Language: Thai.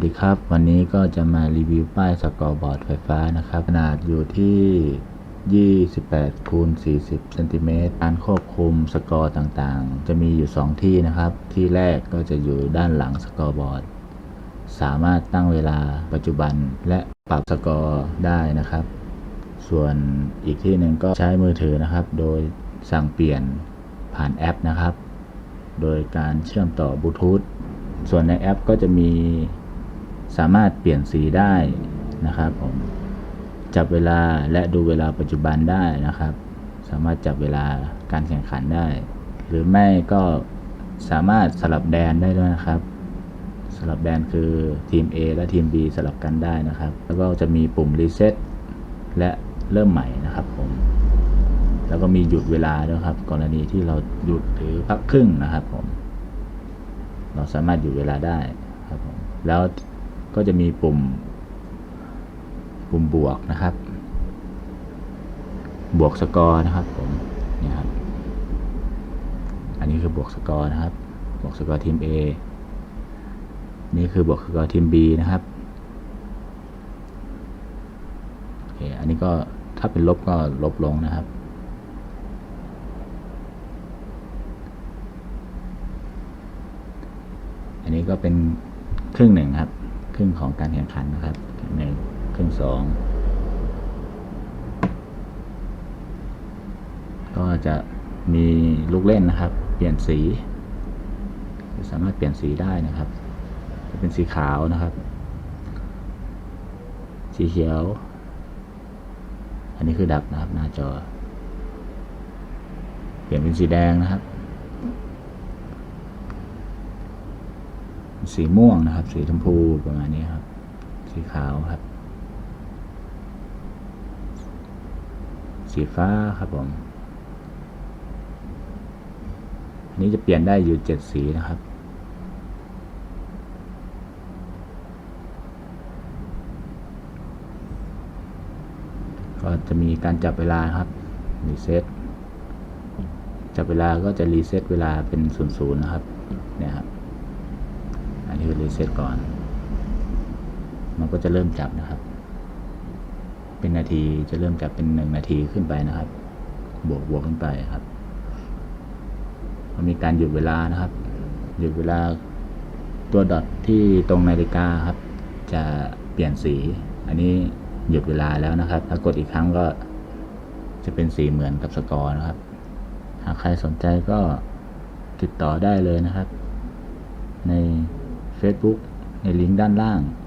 วัสดีครับ วันนี้ก็จะมารีวิวป้ายสกอร์บอร์ดไฟฟ้านะครับ ขนาดอยู่ที่ 28คูณ40เซนติเมตรการควบคุมสกอร์ต่างๆ จะมีอยู่ 2 ที่นะครับ ที่แรกก็จะอยู่ด้านหลังสกอร์บอร์ด สามารถตั้งเวลาปัจจุบันและปรับสกอร์ได้นะครับ ส่วนอีกที่หนึ่งก็ใช้มือถือนะครับ โดยสั่งเปลี่ยนผ่านแอปนะครับ โดยการเชื่อมต่อบลูทูธส่วนในแอปก็จะมี สามารถเปลี่ยนสีได้นะครับผมจับเวลาและดูเวลาปัจจุบันได้นะครับ สามารถจับเวลาการแข่งขันได้ หรือไม่ก็สามารถสลับแดนได้ด้วยนะครับ สลับแดนคือทีม A และทีม B สลับกันได้นะครับ แล้วก็จะมีปุ่มรีเซ็ตและเริ่มใหม่นะครับผมแล้วก็มีหยุดเวลาด้วยครับ กรณีที่เราหยุดหรือพักครึ่งนะครับผมเราสามารถหยุดเวลาได้ครับผมแล้ว ก็จะมีปุ่ม ปุ่มบวกนะครับ บวกสกอร์นะครับผมนี่ครับอันนี้คือบวกสกอร์นะครับ บวกสกอร์ทีม A นี่คือบวกสกอร์ทีม B นะครับโอเคอันนี้ก็ถ้าเป็นลบก็ลบลงนะครับอันนี้ก็เป็นครึ่งหนึ่งครับ รึ่งของการแข่งขันนะครับครึ่งหนึ่งครึ่งสองก็จะมีลูกเล่นนะครับ เปลี่ยนสี สามารถเปลี่ยนสีได้นะครับ จะเป็นสีขาวนะครับ สีเขียว อันนี้คือดับนะครับ หน้าจอ เปลี่ยนเป็นสีแดงนะครับ สีม่วงนะครับ สีชมพูประมาณนี้ครับ สีขาวครับ สีฟ้าครับผมอันนี้จะเปลี่ยนได้อยู่เจ็ดสีนะครับก็จะมีการจับเวลาครับรีเซ็ตจับเวลาก็จะรีเซ็ตเวลาเป็นศูนย์ศูนย์นะครับเนี่ยครับ อันนี้คือรีเซ็ตก่อน มันก็จะเริ่มจับนะครับ เป็นนาทีจะเริ่มจับเป็นหนึ่งนาทีขึ้นไปนะครับ บวกบวกขึ้นไปครับมันมีการหยุดเวลานะครับ หยุดเวลาตัวดอทที่ตรงนาฬิกาครับ จะเปลี่ยนสี อันนี้หยุดเวลาแล้วนะครับ ถ้ากดอีกครั้งก็จะเป็นสีเหมือนกับสกอร์นะครับ หากใครสนใจก็ติดต่อได้เลยนะครับ ใน Facebook ในลิงก์ด้านล่าง